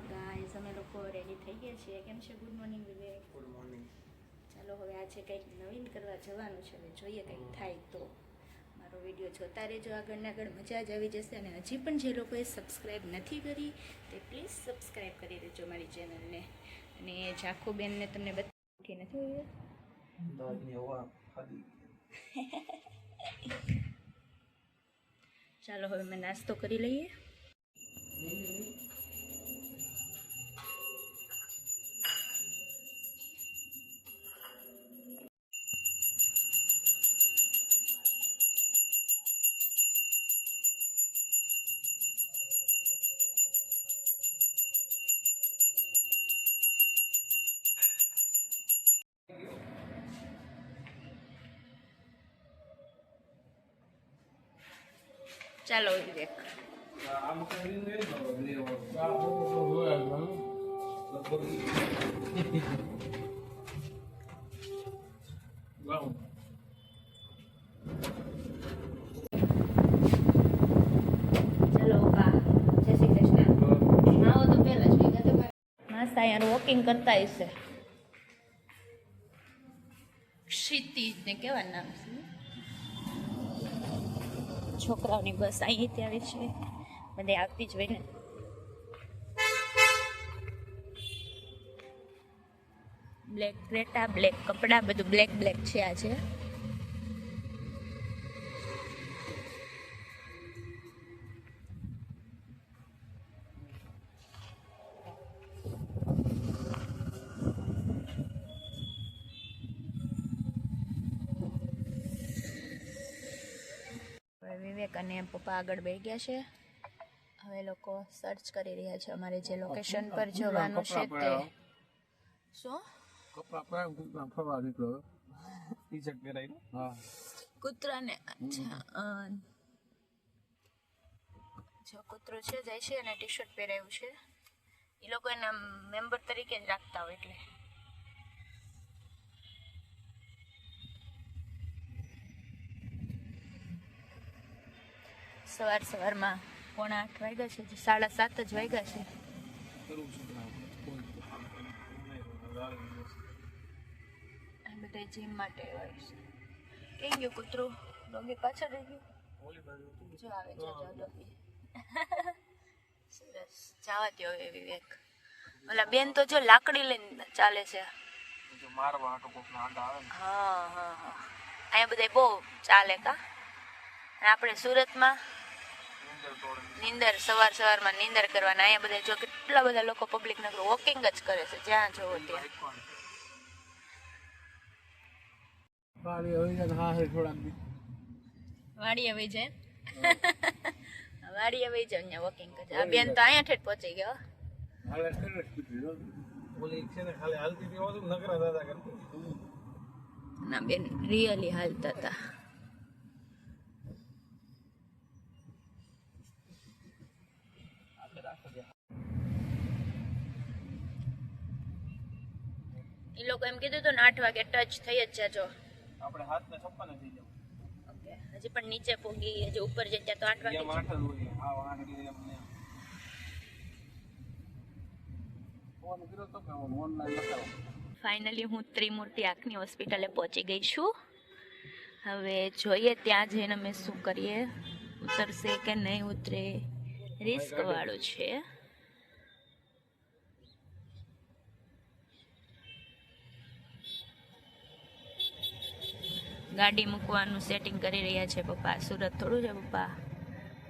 Guys અમે લોકો ready થઈ ગયા છીએ. કેમ છે? Good morning Vivek good morning ચાલો હવે આજે કંઈક નવીન કરવા જવાનું છે. હવે જોઈએ કંઈક થાય તો. મારો વીડિયો જોતા રહેજો. આગળને આગળ મજા જ આવી જશે અને હજી પણ જે લોકોએ સબસ્ક્રાઈબ નથી કરી તે પ્લીઝ સબસ્ક્રાઈબ કરી દેજો મારી ચેનલને અને ઝાખુબેનને તમને બતાવી નથી વિવેક? અમદાવાદની હવા ખાલી ચાલો હવે અમે નાસ્તો કરી લઈએ. તો મસ્ત અહીંયા વોકિંગ કરતા હશે. ક્ષિતિજ ને કેવા નામ છે? છોકરાઓની બસ અહીંથી આવે છે. બધે આવતી જ હોય ને. બ્લેક ક્રેટા બ્લેક કપડાં બધું બ્લેક બ્લેક છે આજે. અને પપ્પા આગળ બે ગયા છે. હવે લોકો સર્ચ કરી રહ્યા છે અમારે જે લોકેશન પર જવાનું છે તે. શું? કપડા પહેરાવીને કૂતરાને ફરવા નીકળ્યો ટી-શર્ટ પહેરાઈ હા. કૂતરાને અચ્છા જો કૂતરો છે જાય છે અને ટી શર્ટ પહેરાયું છે. એ લોકો એના મેમ્બર તરીકે જ રાખતા હોય એટલે. સવાર સવારમાં પોણા આઠ વાગ્યા છે સાડા સાત જ વાગ્યા છે. બધા જીમ માટે હોય છે. કઈ ગયો કૂતરો? ડોગી પાછળ રહી ગયું. જો આવે જો ડોગી. સરસ. જવા દ્યો એ વિવેક ઓલા બેન તો જો લાકડી લઈને ચાલે છે. હા હા હા. અહીંયા બધા બહુ ચાલે કા? આપણે સુરતમાં નીંદર. સવાર સવારમાં નીંદર કરવાના. અહીંયા બધા જો કેટલા બધા લોકો પબ્લિક નગર વોકિંગ જ કરે છે. જ્યાં જોવો ત્યાં. વાડીએ વહી જાય વાડીએ વહી જાય. અહીંયા વોકિંગ કરે આ બેન તો અહીંયા ઠેઠ પહોંચી ગયો. ના. બેન રિયલી હાલતા હતા. એ લોકો એમ કીધું હતું ને આઠ વાગે ટચ થઈ જ જજો. આપણે હાથને છપ્પન થઈ જાવ. ઓકે હજી પણ નીચે પોગી હજી ઉપર જઈ ત્યાં તો આઠ વાગે આઠ જ હોય. હા, આઠ એટલે એમ ફોન કર્યો તો કે ઓનલાઈન બતાવો. ફાઇનલી હું ત્રિમૂર્તિ આંખની હોસ્પિટલે પહોંચી ગઈ છું. હવે જોઈએ ત્યાં જઈને અમે શું કરીએ. ઉતરશે કે નહીં ઉતરે રિસ્ક વાળું છે. ગાડી મૂકવાનું સેટિંગ કરી રહ્યા છે પપ્પા સુરત થોડું છે પપ્પા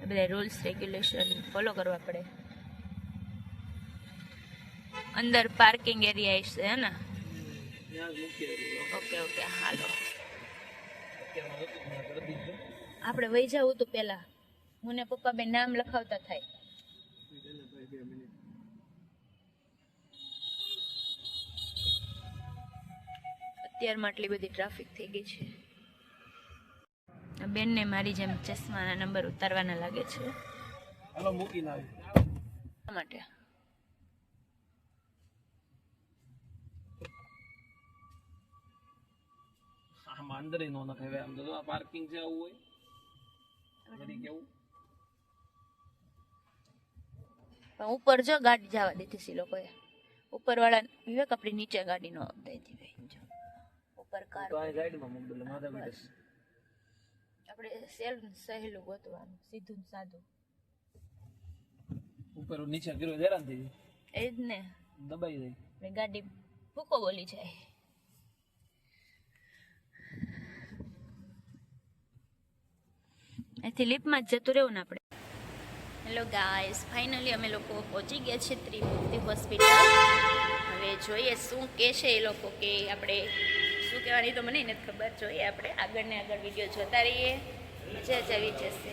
બધા રૂલ્સ રેગ્યુલેશન ફોલો કરવા પડે અંદર પાર્કિંગ એરિયા છે હે ને. ઓકે ઓકે, હાલો. આપણે વહી જવું તું પહેલા હું ને પપ્પા બે નામ લખાવતા થાય. અત્યારમાં આટલી બધી ટ્રાફિક થઈ ગઈ છે બેનને મારી જેમ ચશ્માના નંબર ઉતારવાના લાગે છે. હાલો. માટે. અંદર નો નખાય આમ તો આ પાર્કિંગ છે આવું હોય ઘડી કેવું? ઉપર જો ગાડી જવા દીધી છે લોકોએ. ઉપરવાળા વિવેક આપણી નીચે ગાડી નો દીધી ઉપર કાર તો આ સાઈડમાં પીટે. આપણે સહેલું સહેલું ગોતવાનું સીધું સાદું. ઉપર નીચે ગીરો હેરાન થઈ જાય. એ જ ને. દબાઈ જાય. મેં ગાડી ભૂકો બોલી જાય. અહીંથી લિફ્ટમાં જ જતું રહેવું ને આપણે. હેલો ગાઈસ ફાઇનલી અમે લોકો પહોંચી ગયા છીએ ત્રિમૂર્તિ હોસ્પિટલ હવે જોઈએ શું કહે છે એ લોકો કે આપણે શું કહેવાની તો મને નથી ખબર. જોઈએ આપણે. આગળ ને આગળ વીડિયો જોતા રહીએ. મજા જ આવી જશે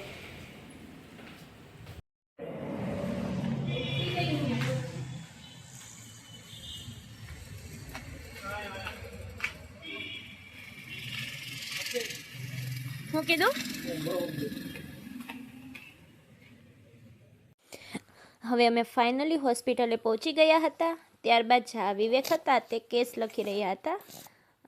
શું કીધું? હવે અમે ફાઇનલી હોસ્પિટલે પહોંચી ગયા હતા. ત્યારબાદ જા વિવેક હતા તે કેસ લખી રહ્યા હતા.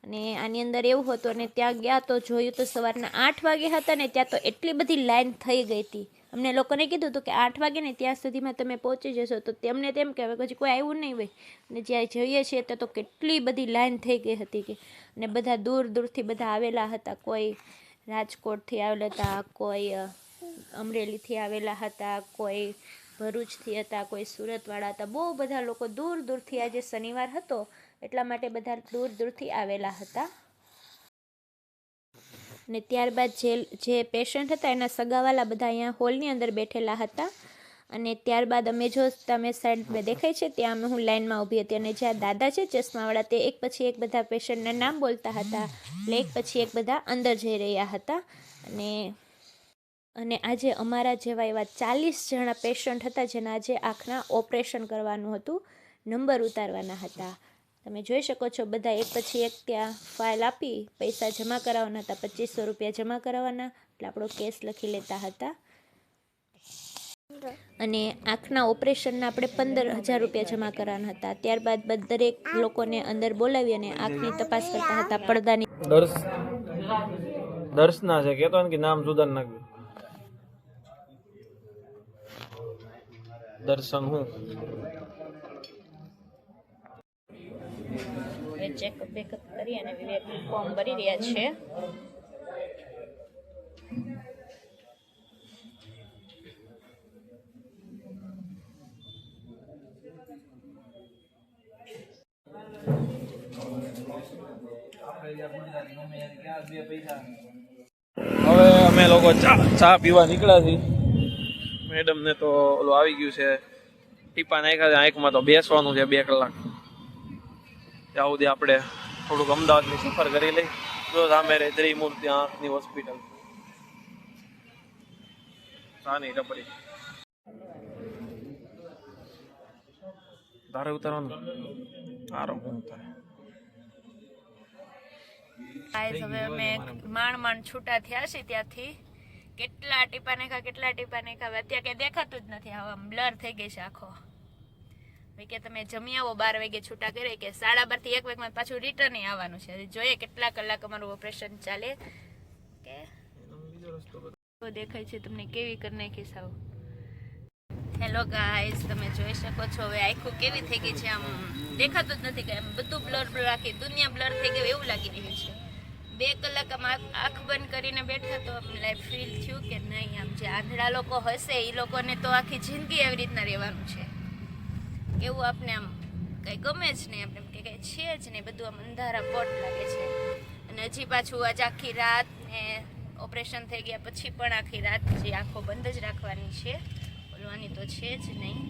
અને આની અંદર એવું હતું, અને ત્યાં ગયા તો જોયું તો સવારના આઠ વાગે હતા ને ત્યાં તો એટલી બધી લાઈન થઈ ગઈ હતી. અમને લોકોને કીધું હતું કે આઠ વાગે ને ત્યાં સુધીમાં તમે પહોંચી જશો. તો તેમને તેમ કે, હવે પછી કોઈ આવ્યું નહીં હોય અને જ્યાં જઈએ છીએ તો તો કેટલી બધી લાઈન થઈ ગઈ હતી કે, અને બધા દૂર દૂરથી બધા આવેલા હતા. કોઈ રાજકોટથી આવેલા હતા, કોઈ અમરેલીથી આવેલા હતા, કોઈ ભરૂચથી હતા, કોઈ સુરતવાળા હતા. બહુ બધા લોકો દૂર દૂરથી આજે શનિવાર હતો. એટલા માટે બધા દૂર દૂરથી આવેલા હતા. ને ત્યારબાદ જે જે પેશન્ટ હતા એના સગાવાલા બધા અહીંયા હોલની અંદર બેઠેલા હતા. અને ત્યારબાદ અમે જો તમે સાઈડ દેખાય છે, ત્યાં અમે હું લાઇનમાં ઊભી હતી અને જ્યાં દાદા છે, ચશ્માવાળા, તે એક પછી એક બધા પેશન્ટના નામ બોલતા હતા એટલે એક પછી એક બધા અંદર જઈ રહ્યા હતા. અને અને આજે અમારા જેવા એવા ચાલીસ જણા પેશન્ટ હતા જેના આજે આંખના ઓપરેશન કરવાનું હતું નંબર ઉતારવાના હતા. તમે જોઈ શકો છો, બધા એક પછી એક ત્યાં ફાઇલ આપી, પૈસા જમા કરાવવાના હતા, પચીસો રૂપિયા જમા કરાવવાના, એટલે આપણો કેસ લખી લેતા હતા. અને આંખના ઓપરેશનના આપણે પંદર હજાર રૂપિયા જમા કરવાના હતા. ત્યારબાદ દરેક લોકોને અંદર બોલાવી અને આંખની તપાસ કરતા હતા પડદાની. દર્શ, દર્શના છે કેતો કે નામ સુધાર નાખ્યું. દર્શન હું? હવે ચેકઅપ બેકઅપ કરી અને વિવેક ફોર્મ ભરી રહ્યા છે. હવે અમે લોકો ચા ચા પીવા નીકળ્યા છીએ. મેડમ ને તો ઓલું આવી ગયું છે. ટીપા નાખ્યા છે આંખમાં તો બેસવાનું છે બે કલાક. ત્યાં સુધી આપણે થોડુંક અમદાવાદની સફર કરી લઈ. જો સામે રહે ત્રિમૂર્તિ આંખની હોસ્પિટલ. સાની રબડી તારે ઉતારવાનું? તારો હું થાય ગાઈસ, હવે અમે માંડ માંડ છૂટા થયા છે ત્યાંથી. કેટલા ટીપા નાખ્યા, કેટલા ટીપા નાખ્યા અત્યારે કઈ દેખાતું જ નથી. હવે બ્લર થઈ ગઈ છે આખો. કે તમે જમી આવો, બાર વાગે છૂટા કરે કે સાડા બારથી એક વાગમાં પાછું રિટર્ન આવવાનું છે. જોઈએ કેટલા કલાક અમારું ઓપરેશન ચાલે. કે દેખાય છે તમને કેવી કરી નાખી સાવ હેલો ગાઈસ તમે જોઈ શકો છો. હવે આખું કેવી થઈ ગઈ છે આમ દેખાતું જ નથી કે આમ બધું બ્લર બ્લર આખી દુનિયા બ્લર થઈ ગયું એવું લાગી રહ્યું છે. બે કલાક આમ આંખ બંધ કરીને બેઠા તો લાઈફ ફીલ થયું કે નહીં, આમ જે આંધળા લોકો હશે એ લોકોને તો આખી જિંદગી એવી રીતના રહેવાનું છે. કેવું આપને આમ કંઈ ગમે જ નહીં આપણે કે કંઈ છે જ નહીં બધું આમ અંધારા પોટ લાગે છે. અને હજી પાછું આજ આખી રાત ને ઓપરેશન થઈ ગયા પછી પણ આખી રાત જે આંખો બંધ જ રાખવાની છે બોલવાની તો છે જ નહીં.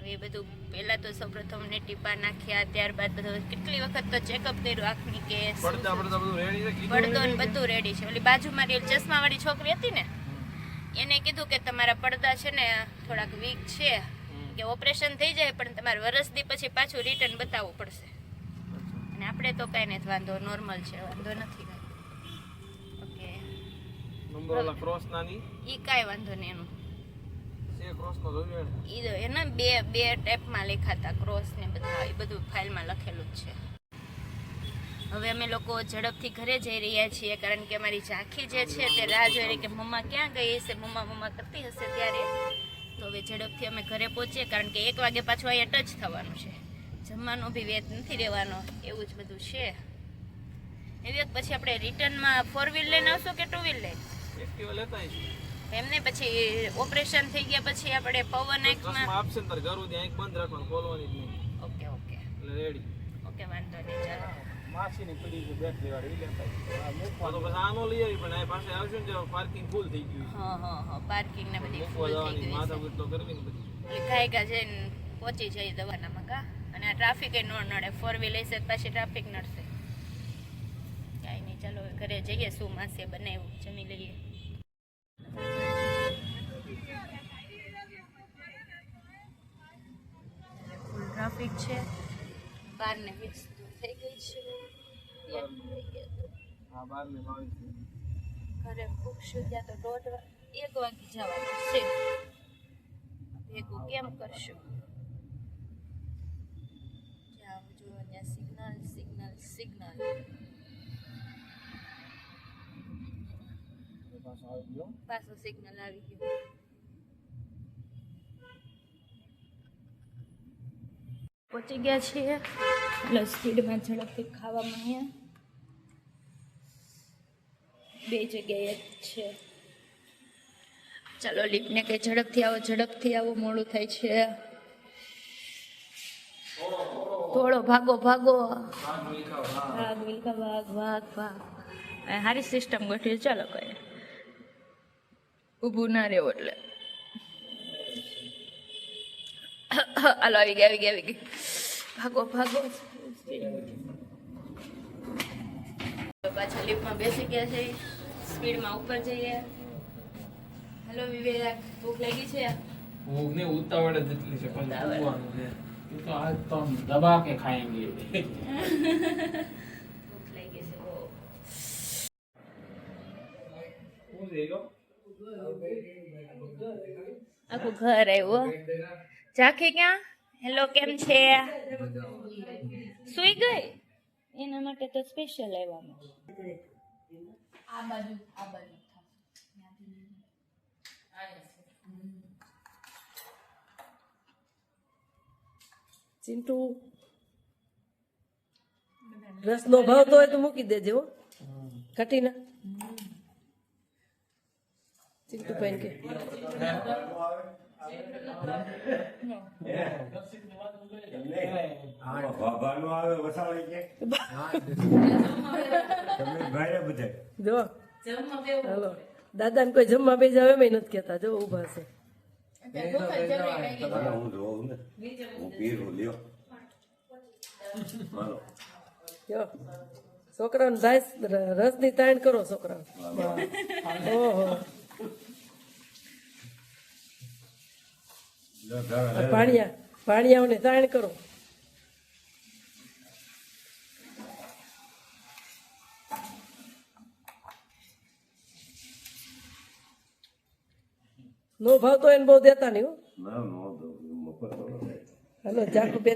હવે બધું પહેલાં તો સૌપ્રથમ ને ટીપા નાખ્યા ત્યારબાદ બધું કેટલી વખત તો ચેકઅપ કર્યું આંખની કે પડદો ને બધું રેડી છે. ઓલી બાજુમાં રેલ ચશ્માવાળી છોકરી હતી ને એને કીધું કે તમારા પડદા છે ને થોડાક વીક છે. કે ઓપરેશન થઈ જાય પણ તમારે વરસથી પછી પાછું રિટર્ન બતાવવું પડશે. અને આપણે તો કાંઈ નથી વાંધો નોર્મલ છે વાંધો નથી ઓકે. નંબર ઓલા ક્રોસ નાની? ઈ કાંઈ વાંધો નહીં એનું. છે ક્રોસ નો જોયું એને? ઈ તો એના બે બે ટેપમાં લેખાતા ક્રોસ ને બધા એ બધું ફાઇલમાં લખેલું જ છે. હવે અમે લોકો ઝડપથી ઘરે જઈ રહ્યા છીએ કારણ કે અમારી ઝાંખી જે છે તે રાહ જોઈ રહી કે મમ્મા ક્યાં ગઈ હશે મમ્મા મમ્મા કરતી હશે ત્યારે? હવે ઝડપથી અમે ઘરે પહોંચીએ કારણ કે એક વાગે પાછું અહીંયા ટચ થવાનું છે. જમવાનો બી વેત નથી રહેવાનો એવું જ બધું છે. એવી એક પછી આપણે રિટર્નમાં ફોર વ્હીલ લઈને આવશું કે ટુ વ્હીલ લઈને? એમને પછી ઓપરેશન થઈ ગયા પછી આપણે પવન એકમાં આપશે ને તારે ઘરું ત્યાં એક બંધ રાખવાનું ખોલવાની જ નહીં. Okay okay. રેડી ઓકે વાંધો નહીં ચાલો. માસીની પડી છે બેટરી વાળી લેતા તો પછી આનો લઈ આવી પણ આ પાસે આવશે ને પાર્કિંગ ફૂલ થઈ ગયું હા હા હા પાર્કિંગ ને બધી ફૂલ થઈ ગઈ છે. માથાકૂટ તો કરવી ને બધી. એટલે ગાયગા જઈને પહોંચી જાય દવાનામાં કા? અને આ ટ્રાફિક એ ન નડે. ફોર વ્હીલ હશે પાછી ટ્રાફિક નડશે. કાંઈ નહીં ચાલો ઘરે જઈએ શું માસે બનાવ્યું જમી લઈએ. ટ્રાફિક છે. બાર ને વીસ. થઈ ગઈ છે. હા બાર બાવીસ ઘરે પૂછશું ત્યાં તો દોઢ એક વાગે જવાનું છે. ભેગું કેમ કરશું? જ્યાં જો ત્યાં સિગ્નલ સિગ્નલ સિગ્નલ પાછું સિગ્નલ આવી ગયું. પહોંચી ગયા છીએ. એટલે સ્પીડમાં ઝડપથી ખાવા માંડ્યા બે જગ્યાએ જ છે. ચાલો લીપને કે ઝડપથી આવો ઝડપથી આવો, મોડું થાય છે. થોડો ભાગો ભાગો. ભાગ વિલકા ભાગ ભાગ ભાગ. સારી સિસ્ટમ ગોઠવી, ચાલો કઈ. ઊભું ના રહેવું એટલે. હાલો આવી ગયા આવી ગયા આવી ભાગો ભાગો. પાછા લિફ્ટમાં બેસી ગયા છે. સ્પીડમાં ઉપર જઈએ. હેલો વિવેક ભૂખ લાગી છે? ભૂખ ને ઉતાવળ જ એટલી છે પણ ભૂખવાનું છે. એ તો આજ તો દબા કે ખાએંગે ભૂખ લાગી છે. બહુ આખું ઘર આવ્યું ઝાંખી ક્યાં? હેલો કેમ છે? સુઈ ગઈ? એના માટે તો સ્પેશિયલ આવવાનું આ બાજુ આ બાજુ ચિંટુ રસ નો ભાવતો હોય તો મૂકી દેજે હો. કટીના ચિંટુ ભાઈ કે. દાદા ને કોઈ જમવા બે જાવે એમ નથી કેતા જો ઊભા છે છોકરા ને રસની તાણ કરો છોકરા ઓહો. પાણીયા પાણીયાઓને તાણ કરો. નો ભાવતો એને બહુ દેતા નહીં હો. હાલો જાકુ બે.